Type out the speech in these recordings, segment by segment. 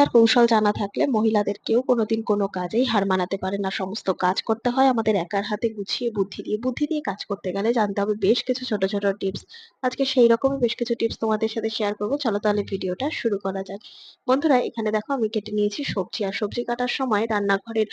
আর কৌশল জানা থাকলে মহিলাদের কেউ কোনোদিন কোনো কাজেই হার মানাতে পারে না। সমস্ত কাজ করতে হয় আমাদের একার হাতে গুছিয়ে বুদ্ধি দিয়ে। বুদ্ধি দিয়ে কাজ করতে গেলে জানতে হবে বেশ কিছু ছোট ছোট টিপস। আজকে সেই রকমই বেশ কিছু টিপস তোমাদের সাথে শেয়ার করব। চলো তাহলে ভিডিওটা শুরু করা যাক। বন্ধুরা, এখানে দেখো আমি কেটে নিয়েছি সবজি। আর সবজি কাটার সময় রান্নাঘরের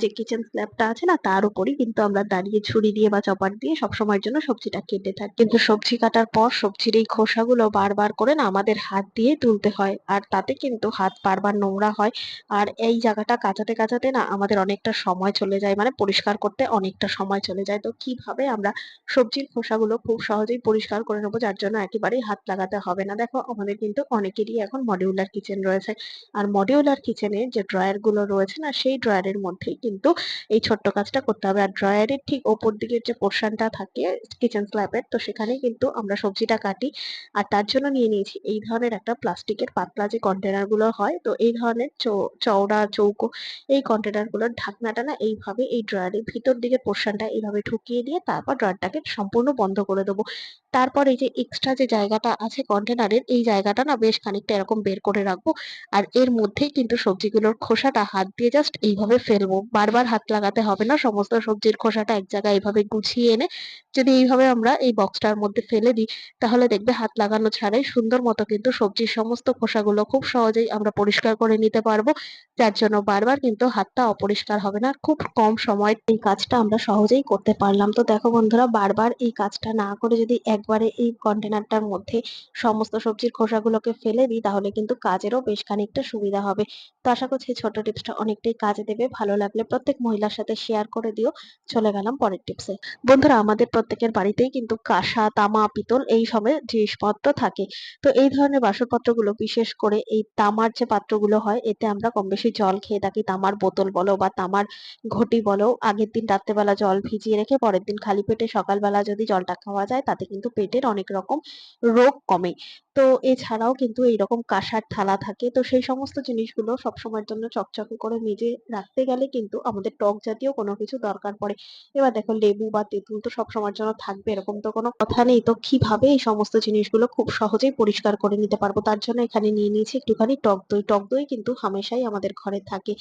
যে কিচেন স্ল্যাবটা আছে না, তার উপরই কিন্তু আমরা দাঁড়িয়ে ছুরি দিয়ে বা চপার দিয়ে সবসময়ের জন্য সবজিটা কেটে থাকি। কিন্তু সবজি কাটার পর সবজির এই খোসাগুলো বারবার করে না আমাদের হাত দিয়ে তুলতে হয়। আর তাতে কিন্তু হাত বারবার নোংরা হয়। আর এই জায়গাটা কাচাতে কাচাতে না আমাদের অনেকটা সময় চলে যায়। মানে পরিষ্কার করতে অনেকটা সময় চলে যায়। তো কীভাবে আমরা সবজির খোসাগুলো খুব সহজেই পরিষ্কার করে নেব? যার জন্য একেবারেই হাত লাগাতে হবে না। দেখো, আমাদের কিন্তু অনেকেরই এখন মডিউলার কিচেন রয়েছে। আর মডিউলার কিচেনে যে ড্রয়ারগুলো রয়েছে না, সেই ড্রয়ারের মধ্যেই কিন্তু এই ছোট্ট কাজটা করতে হবে। আর ড্রয়ারের ঠিক ওপর দিকের যে পোর্শনটা থাকে কিচেন স্ল্যাবের তো সেখানে কিন্তু আমরা সবজিটা কাটি। আর তার জন্য নিয়ে নিয়েছি এই ধরনের একটা প্লাস্টিকের পাতলা যে কন্টেনারগুলো হয় তো এই ধরনের চওড়া চৌকো এই কন্টেনারগুলোর ঢাকনাটা না এইভাবে এই ড্রয়ারের ভিতর দিকের পোর্শনটা এইভাবে ঢুকিয়ে দিয়ে তারপর ড্রয়ারটাকে সম্পূর্ণ বন্ধ করে দেবো। তারপর এই যে এক্সট্রা যে জায়গাটা আছে কন্টেনারের এই জায়গাটা না বেশ খানিকটা এরকম বের করে রাখব। আর এর মধ্যেই কিন্তু সবজিগুলোর খোসাটা হাত দিয়ে জাস্ট এইভাবে ফেলব। বারবার হাত লাগাতে হবে না, সমস্ত সবজির খোসাটা এক জায়গায় এইভাবে গুছিয়ে এনে যদি এইভাবে আমরা এই বক্সটার মধ্যে ফেলে দিই, তাহলে দেখবে হাত লাগানো ছাড়াই সুন্দর মতো কিন্তু সবজির সমস্ত খোসাগুলো খুব সহজেই আমরা পরিষ্কার করে নিতে পারব। যার জন্য বারবার কিন্তু হাতটা অপরিষ্কার হবে না। খুব কম সময় এই কাজটা আমরা সহজেই করতে পারলাম। তো দেখো বন্ধুরা, বারবার এই কাজটা না করে যদি একবারে এই কন্টেনারটার মধ্যে সমস্ত সবজির খোসাগুলোকে ফেলে দিই, তাহলে কিন্তু কাজেরও বেশ খানিকটা সুবিধা হবে। তো আশা করছি ছোট্ট টিপসটা অনেকটাই কাজে দেবে। ভালো লাগলে প্রত্যেক মহিলার সাথে শেয়ার করে দিও। চলে গেলাম পরের টিপসে। বন্ধুরা, আমাদের প্রত্যেকের বাড়িতেই কিন্তু কাঁসা, তামা, পিতল এই সবের জিনিসপত্র থাকে। তো এই ধরনের বাসনপত্রগুলো বিশেষ করে এই তামার যে পাত্রগুলো হয়, এতে আমরা কম বেশি জল খেয়ে থাকি। তামার বোতল বলো বা তামার ঘটি বলো, আগের দিন রাত্রেবেলা জল ভিজিয়ে রেখে পরের দিন খালি পেটে সকালবেলা যদি জলটা খাওয়া যায়, তাতে কিন্তু পেটের অনেক রকম রোগ কমে। তো এছাড়াও কিন্তু এইরকম কাঁসার থালা থাকে। তো সেই সমস্ত জিনিসগুলো সবসময়ের জন্য চকচকে করে মেজে রাখতে গেলে কিন্তু আমাদের টক জাতীয় কোনো কিছু দরকার পড়ে। এবার দেখো লেবু বা তেঁতুল তো সবসময়ের জন্য থাকবে, এরকম তো কোনো কথা নেই। তো কীভাবে এই সমস্ত জিনিসগুলো খুব সহজেই পরিষ্কার করে নিতে পারব? তার জন্য এখানে নিয়ে নিয়েছি একটুখানি টক দই। টক দই কিন্তু হামেশাই আমাদের ঘরে থাকে।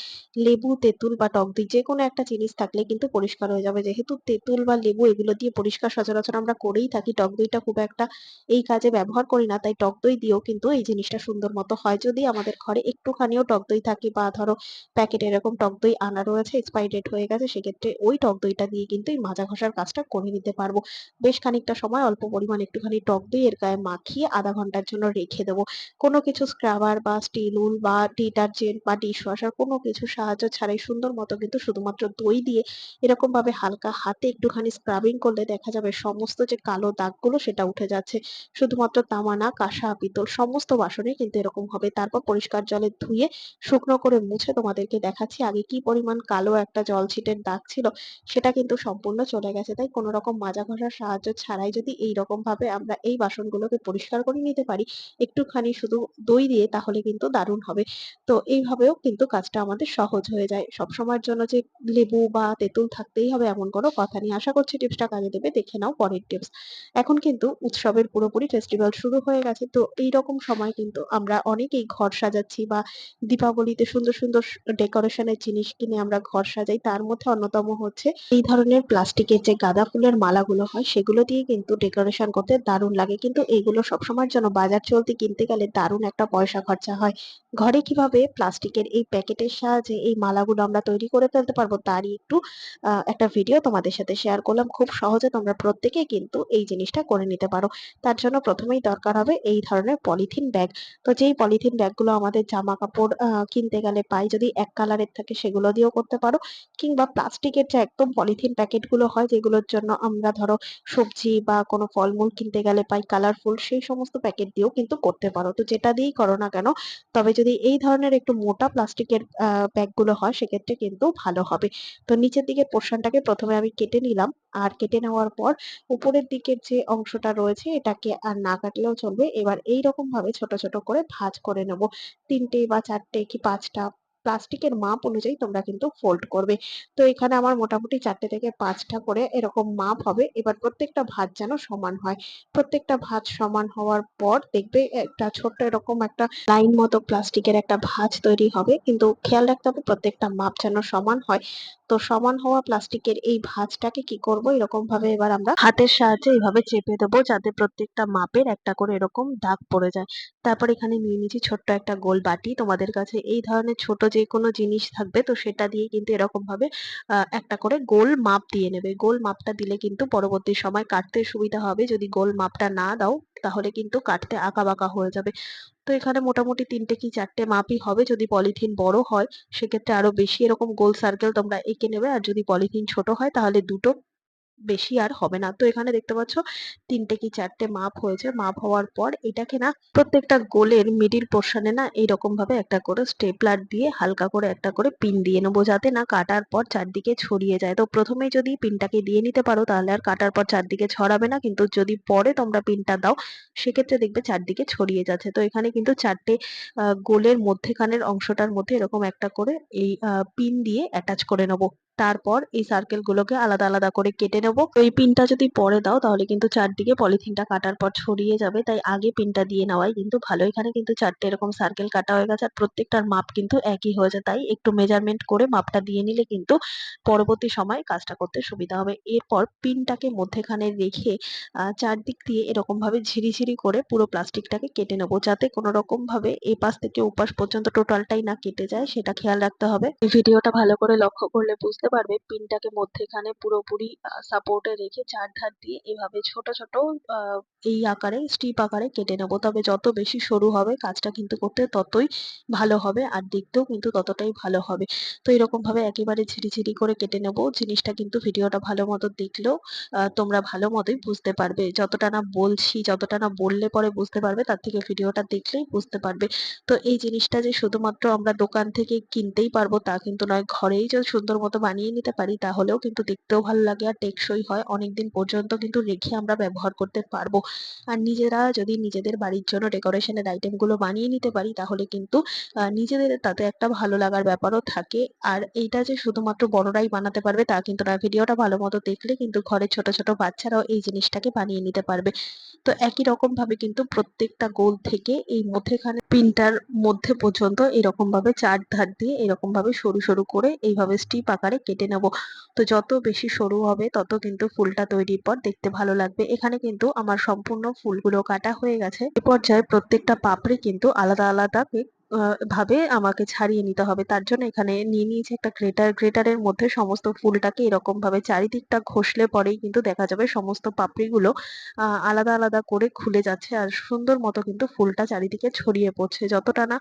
লেবু, তেঁতুল বা টক দই যে কোনো একটা জিনিস থাকলে কিন্তু পরিষ্কার হয়ে যাবে। যেহেতু তেঁতুল বা লেবু এগুলো দিয়ে পরিষ্কার সচরাচর আমরা করেই থাকি, টক দইটা খুব একটা এই কাজে ব্যবহার করি না, তাই টক দই দিয়েও কিন্তু এই জিনিসটা সুন্দর মতো হয়। যদি আমাদের ঘরে একটুখানিও টক দই থাকে বা ধরো প্যাকেটে এরকম টক দই আনা রয়েছে এক্সপায়ারি ডেট হয়ে গেছে, সেক্ষেত্রে ওই টক দইটা দিয়ে কিন্তু এই মাজা ঘষার কাজটা করে নিতে পারব। বেশ খানিকটা সময় অল্প পরিমাণ একটুখানি টক দই এর গায়ে মাখিয়ে আধা ঘণ্টার জন্য রেখে দেবো। কোনো কিছু স্ক্রাবার বা স্টিল উল বা ডিটারজেন্ট বা ডিশ ওয়াশার কোনো কিছু সাহায্য ছাড়াই সুন্দর মতো কিন্তু শুধুমাত্র দই দিয়ে এরকম ভাবে হালকা হাতে একটুখানি স্ক্রাবিং করলে দেখা যাবে সমস্ত যে কালো দাগগুলো সেটা উঠে যাচ্ছে। শুধুমাত্র তামা না কাঁসা পিতল সমস্ত বাসনে কিন্তু এরকম হবে। তারপর পরিষ্কার জলে ধুয়ে শুকনো করে মুছে তোমাদেরকে দেখাচ্ছি। আগে কি পরিমাণ কালো একটা জল ছিটের দাগ ছিল, সেটা কিন্তু সম্পূর্ণ চলে গেছে। তাই কোনো রকম মাজা ঘষার সাহায্য ছাড়াই যদি এই রকম ভাবে আমরা এই বাসনগুলোকে পরিষ্কার করে নিতে পারি, একটুখানি শুধু দই দিয়ে তাহলে কিন্তু দারুণ হবে। তো এইভাবেও কিন্তু কাজটা আমাদের সহজ হয়ে যায়। সবসময়ের জন্য যে লেবু বা তেঁতুল থাকতেই হবে এমন কোনো কথা নেই। আশা করছি টিপসটা কাজে দেবে। দেখে নাও পরের টিপস। এখন কিন্তু উৎসবের পুরোপুরি ফেস্টিভ্যাল শুরু হয়ে গেছে। তো এই রকম সময় কিন্তু আমরা অনেকেই ঘর সাজাচ্ছি বা দীপাবলিতে সুন্দর সুন্দর ডেকোরেশনের জিনিস কিনে আমরা ঘর সাজাই। তার মধ্যে অন্যতম হচ্ছে এই ধরনের প্লাস্টিকের যে গাঁদা ফুলের মালাগুলো হয়, সেগুলো দিয়ে কিন্তু ডেকোরেশন করতে দারুণ লাগে। কিন্তু এইগুলো সবসময়ের জন্য বাজার চলতে কিনতে গেলে দারুণ একটা পয়সা খরচা হয়। ঘরে কীভাবে প্লাস্টিকের এই প্যাকেটের সাহায্যে এই মালাগুলো আমরা তৈরি করে ফেলতে পারব তারই একটু একটা ভিডিও তোমাদের সাথে শেয়ার করলাম। খুব সহজে তোমরা প্রত্যেকে কিন্তু এই জিনিসটা করে নিতে পারো। তার জন্য প্রথমেই দরকার হবে এই ধরনের পলিথিন ব্যাগ। তো যেই পলিথিন ব্যাগগুলো আমাদের জামা কাপড় কিনতে গেলে পাই, যদি এক কালারের থাকে সেগুলো দিয়েও করতে পারো। কিংবা প্লাস্টিকের যে একদম পলিথিন প্যাকেটগুলো হয়, যেগুলোর জন্য আমরা ধরো সবজি বা কোনো ফলমূল কিনতে গেলে পাই কালারফুল সেই সমস্ত প্যাকেট দিয়েও কিন্তু করতে পারো। তো যেটা দিয়েই করো না কেন, তবে যদি এই ধরনের একটু মোটা প্লাস্টিকের ব্যাগগুলো হয়, সেক্ষেত্রে কিন্তু ভালো হবে। তো নিচের দিকে পোর্শনটাকে প্রথমে আমি কেটে নিলাম। আর কেটে নেওয়ার পর উপরের দিকের যে অংশটা রয়েছে, এটাকে আর না কাটলেও চলবে। এবার এই রকম ভাবে ছোট ছোট করে ভাঁজ করে নেব। তিনটে বা চারটে কি পাঁচটা প্লাস্টিকের মাপ অনুযায়ী তোমরা কিন্তু ফোল্ড করবে। তো এখানে আমার মোটামুটি চারটে থেকে পাঁচটা করে এরকম মাপ হবে। এবার প্রত্যেকটা ভাঁজ যেন সমান হয়। প্রত্যেকটা ভাঁজ সমান হওয়ার পর দেখবে একটা ছোট্ট এরকম একটা লাইন মতো প্লাস্টিকের একটা ভাঁজ তৈরি হবে। কিন্তু খেয়াল রাখতে হবে প্রত্যেকটা মাপ যেন সমান হয়। তো সমান হওয়া প্লাস্টিকের এই ভাঁজটাকে কি করব? এরকম ভাবে এবার আমরা হাতের সাহায্যে এইভাবে চেপে দেবো যাতে প্রত্যেকটা মাপের একটা করে এরকম দাগ পড়ে যায়। তারপর এখানে নিয়ে নিয়েছি ছোট্ট একটা গোল বাটি। তোমাদের কাছে এই ধরনের ছোট যে কোনো জিনিস থাকবে তো সেটা দিয়ে কিন্তু এরকম ভাবে একটা করে গোল মাপ দিয়ে নেবে। গোল মাপটা দিলে কিন্তু পরবর্তী সময় কাটতে সুবিধা হবে। যদি গোল মাপটা না দাও, তাহলে কিন্তু কাটতে আঁকা বাঁকা হয়ে যাবে। তো এখানে মোটামুটি তিনটে কি চারটে মাপই হবে। যদি পলিথিন বড় হয়, সেক্ষেত্রে আরও বেশি এরকম গোল সার্কেল তোমরা এঁকে নেবে। আর যদি পলিথিন ছোট হয়, তাহলে দুটো বেশি আর হবে না। তো এখানে দেখতে পাচ্ছ, তিনটে কি চারটে মাপ হয়েছে। মাপ হওয়ার পর এটাকে না, প্রত্যেকটা গোলের মিডিল পোর্শনে না এইরকম ভাবে একটা করে স্টেপলার দিয়ে হালকা করে একটা করে পিন দিয়ে নেব যাতে না কাটার পর চারদিকে ছড়িয়ে যায়। তো প্রথমেই যদি পিনটাকে দিয়ে নিতে পারো তাহলে আর কাটার পর চারদিকে ছড়াবে না। কিন্তু যদি পরে তোমরা পিনটা দাও, সেক্ষেত্রে দেখবে চারদিকে ছড়িয়ে যাচ্ছে। তো এখানে কিন্তু চারটে গোলের মধ্যেখানের অংশটার মধ্যে এরকম একটা করে এই পিন দিয়ে অ্যাটাচ করে নেব। তারপর এই সার্কেল গুলোকে আলাদা আলাদা করে কেটে নেব। তো এই পিনটা যদি পরে দাও, তাহলে কিন্তু চারদিকে পলিথিনটা কাটার পর ছড়িয়ে যাবে। তাই আগে পিনটা দিয়ে নেওয়াই কিন্তু ভালো। এখানে কিন্তু চারটে এরকম সার্কেল কাটা হয়ে গেছে, আর প্রত্যেকটার মাপ কিন্তু একই হয়েছে তাই একটু মেজারমেন্ট করে মাপটা দিয়ে নিলে কিন্তু পরবর্তী সময় কাজটা করতে সুবিধা হবে। এরপর পিনটাকে মধ্যেখানে রেখে চারদিক দিয়ে এরকম ভাবে ঝিরিঝিরি করে পুরো প্লাস্টিকটাকে কেটে নেব। যাতে কোনো রকম ভাবে এপাশ থেকে ওপাশ পর্যন্ত টোটালটাই না কেটে যায়, সেটা খেয়াল রাখতে হবে। ভিডিওটা ভালো করে লক্ষ্য করলে বুঝতে পারবে। পিনটাকে মধ্যেখানে পুরোপুরি সাপোর্টে রেখে চার ধার দিয়ে এভাবে ছোট ছোট এই আকারে স্ট্রিপ আকারে কেটে নেব। তবে যত বেশি সরু হবে কাজটা কিন্তু করতে ততই ভালো হবে আর দেখতেও কিন্তু ততটাই ভালো হবে। তো এরকম ভাবে একেবারে ঝিরিঝিরি করে কেটে নেব। জিনিসটা কিন্তু ভিডিওটা ভালো মতো দেখলেও তোমরা ভালো মতোই বুঝতে পারবে। যতটা না বলছি, যতটা না বললে পরে বুঝতে পারবে, তার থেকে ভিডিওটা দেখলেই বুঝতে পারবে। তো এই জিনিসটা যে শুধুমাত্র আমরা দোকান থেকে কিনতেই পারব তা কিন্তু নয়, ঘরেই যদি সুন্দর মতো বানিয়ে নিতে পারি, তাহলেও কিন্তু দেখতেও ভালো লাগে আর টেকসই হয়। অনেকদিন পর্যন্ত কিন্তু রেখে আমরা ব্যবহার করতে পারব। আর নিজেরা যদি নিজেদের বাড়ির জন্য ডেকোরেশনের আইটেমগুলো বানিয়ে নিতে পারি, তাহলে কিন্তু নিজেদের তাতে একটা ভালো লাগার ব্যাপারও থাকে। আর এইটা যে শুধুমাত্র বড়রাই বানাতে পারবে, তা কিন্তু না ভিডিওটা ভালো মতো দেখলে কিন্তু ঘরের ছোট ছোট বাচ্চারাও এই জিনিসটাকে বানিয়ে নিতে পারবে। তো একই রকম ভাবে কিন্তু প্রত্যেকটা গোল থেকে এই মধ্যেখানে পিনটার মধ্যে পর্যন্ত এরকম ভাবে চার ধার দিয়ে এরকম ভাবে সরু সরু করে এইভাবে স্টিপ আকারে কেটে নেব। তো যত বেশি সরু হবে, তত কিন্তু ফুলটা তৈরির পর দেখতে ভালো লাগবে। এখানে কিন্তু আমার সম্পূর্ণ ফুলগুলো কাটা হয়ে গেছে। এ পর্যায়ে প্রত্যেকটা পাপড়ি কিন্তু আলাদা আলাদা ভাবে আমাকে ছাড়িয়ে নিতে হবে। তার জন্য এখানে নিয়ে নিয়েছি একটা গ্রেটার, গ্রেটারের মধ্যে সমস্ত ফুলটাকে এরকম ভাবে চারিদিকটা ঘষলে পরেই কিন্তু দেখা যাবে সমস্ত পাপড়িগুলো আলাদা আলাদা করে খুলে যাচ্ছে আর সুন্দর মতো কিন্তু ফুলটা চারিদিকে ছড়িয়ে পড়ছে। যতটা না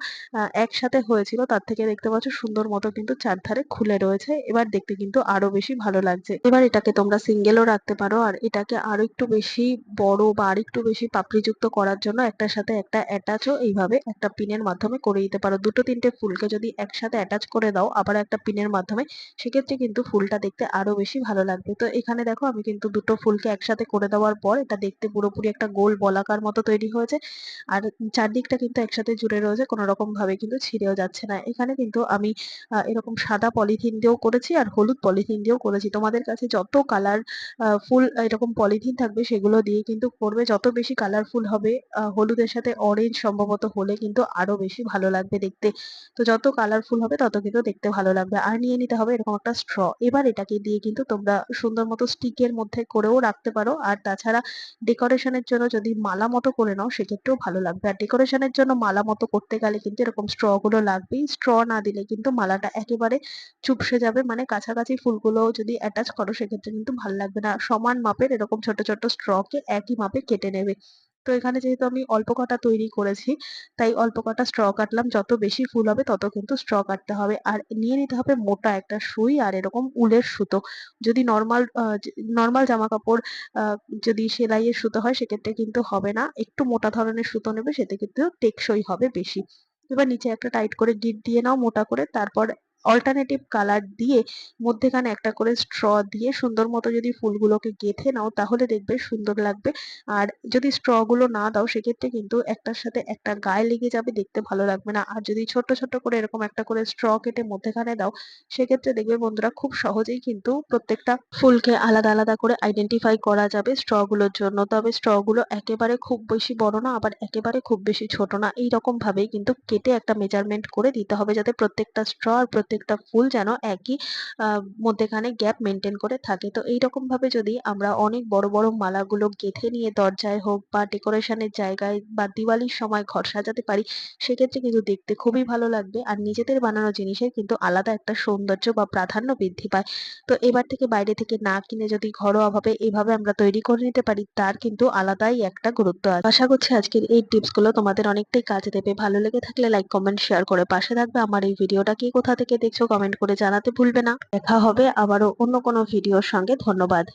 একসাথে হয়েছিল, তার থেকে দেখতে পাচ্ছ সুন্দর মতো কিন্তু চারধারে খুলে রয়েছে। এবার দেখতে কিন্তু আরও বেশি ভালো লাগছে। এবার এটাকে তোমরা সিঙ্গেলও রাখতে পারো আর এটাকে আরও একটু বেশি বড় বা আর একটু বেশি পাপড়িযুক্ত করার জন্য একটার সাথে একটা অ্যাটাচও এইভাবে একটা পিনের মাধ্যমে করে দিতে পারো। দুটো তিনটে ফুলকে যদি একসাথে অ্যাটাচ করে দাও, আবার একটা পিনের মাধ্যমে, সেক্ষেত্রে কিন্তু ফুলটা দেখতে আরও বেশি ভালো লাগবে। তো এখানে দেখো, আমি কিন্তু দুটো ফুলকে একসাথে করে দেওয়ার পর, এটা দেখতে পুরোপুরি একটা গোল বলাকার মতো তৈরি হয়েছে। আর চারদিকটা কিন্তু একসাথে জুড়ে রয়েছে কোনো রকম ভাবে কিন্তু ছিঁড়েও যাচ্ছে না। এখানে কিন্তু আমি এরকম সাদা পলিথিন দিয়েও করেছি আর হলুদ পলিথিন দিয়েও করেছি। তোমাদের কাছে যত কালার ফুল, এরকম পলিথিন থাকবে, সেগুলো দিয়ে কিন্তু করবে। যত বেশি কালারফুল হবে হলুদের সাথে অরেঞ্জ সম্ভবত হলে কিন্তু আরও বেশি ভালো লাগবে দেখতে। তো যত কালারফুল হবে তত কিন্তু দেখতে ভালো লাগবে। আর নিয়ে নিতে হবে এরকম একটা স্ট্র এবার এটাকে দিয়ে কিন্তু তোমরা সুন্দর মতো স্টিকের মধ্যে করেও রাখতে পারো। আর তাছাড়া ডেকোরেশনের জন্য যদি মালা মতো করে নাও সেক্ষেত্রেও ভালো লাগবে। আর ডেকোরেশনের জন্য মালা মতো করতে গেলে কিন্তু এরকম স্ট্রগুলো লাগবেই। স্ট্র না দিলে কিন্তু মালাটা একেবারে চুপসে যাবে। মানে কাছাকাছি ফুলগুলো যদি অ্যাটাচ করো সেক্ষেত্রে কিন্তু ভালো লাগবে না। সমান মাপের এরকম ছোট ছোট স্ট্রকে একই মাপে কেটে নেবে। তো এখানে যেহেতু আমি অল্প কটা তৈরি করেছি, তাই অল্প কটা স্ট্র কাটলাম। যত বেশি ফুল হবে, তত কিন্তু স্ট্র কাটতে হবে। আর নিয়ে নিতে হবে মোটা একটা সুই আর এরকম উলের সুতো। যদি নর্মাল নর্মাল জামা কাপড় যদি সেলাইয়ের সুতো হয়, সেক্ষেত্রে কিন্তু হবে না। একটু মোটা ধরনের সুতো নেবে, সেতে কিন্তু টেকসই হবে বেশি। এবার নিচে একটা টাইট করে গিট দিয়ে নাও, মোটা করে। তারপর অল্টারনেটিভ কালার দিয়ে মধ্যেখানে একটা করে স্ট্র দিয়ে সুন্দর মতো যদি ফুলগুলোকে গেঁথে নাও, তাহলে দেখবে সুন্দর লাগবে। আর যদি স্ট্রগুলো না দাও, সেক্ষেত্রে কিন্তু একটার সাথে একটা গায়ে লেগে যাবে, দেখতে ভালো লাগবে না। আর যদি ছোট্ট ছোট্ট করে এরকম একটা করে স্ট্র কেটে মধ্যেখানে দাও, সেক্ষেত্রে দেখবে বন্ধুরা খুব সহজেই কিন্তু প্রত্যেকটা ফুলকে আলাদা আলাদা করে আইডেন্টিফাই করা যাবে স্ট্রগুলোর জন্য। তবে স্ট্রগুলো একেবারে খুব বেশি বড় না, আবার একেবারে খুব বেশি ছোট না। এই রকম ভাবেই কিন্তু কেটে একটা মেজারমেন্ট করে দিতে হবে, যাতে প্রত্যেকটা স্ট্র আর প্রত্যেকটা ফুল যেন একই মধ্যেখানে গ্যাপ মেনটেন করে থাকে। তো এইরকম ভাবে যদি আমরা অনেক বড় বড় মালাগুলো গেঁথে নিয়ে দরজায় হোক বা ডেকোরেশনের জায়গায় বা দিওয়ালির সময় ঘর সাজাতে পারি, সেক্ষেত্রে কিন্তু দেখতে খুবই ভালো লাগবে। আর নিজেদের বানানো জিনিসের কিন্তু আলাদা একটা সৌন্দর্য বা প্রাধান্য বৃদ্ধি পায়। তো এবার থেকে বাইরে থেকে না কিনে যদি ঘরোয়া ভাবে এভাবে আমরা তৈরি করে নিতে পারি, তার কিন্তু আলাদাই একটা গুরুত্ব আছে। আশা করছি আজকের এই টিপসগুলো তোমাদের অনেকটাই কাজে দেবে। ভালো লেগে থাকলে লাইক কমেন্ট শেয়ার করে পাশে থাকবে। আমার এই ভিডিওটা কি কোথা থেকে দেখছ কমেন্ট করে জানাতে ভুলবে না। দেখা হবে আবারও অন্য কোনো ভিডিওর সঙ্গে। ধন্যবাদ।